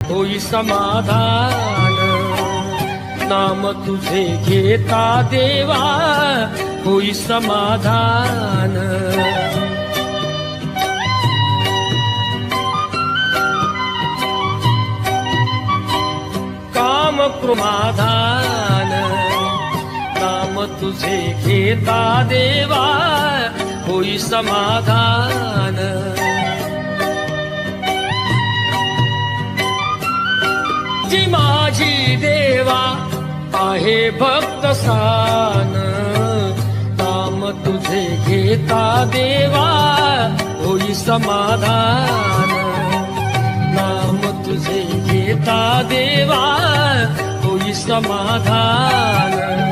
होई समाधान नाम तुझे घेता देवा होई समाधान काम क्रोमाधान तुझे घेता देवा होई समाधान. जी माझी देवा आहे भक्त सान नाम तुझे घेता देवा होई समाधान. नाम तुझे घेता देवा होई समाधान.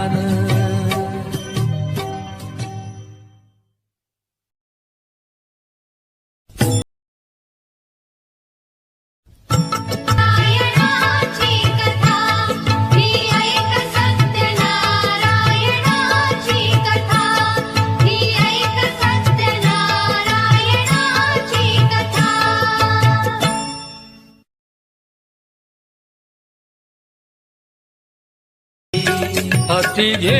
পথি ঘে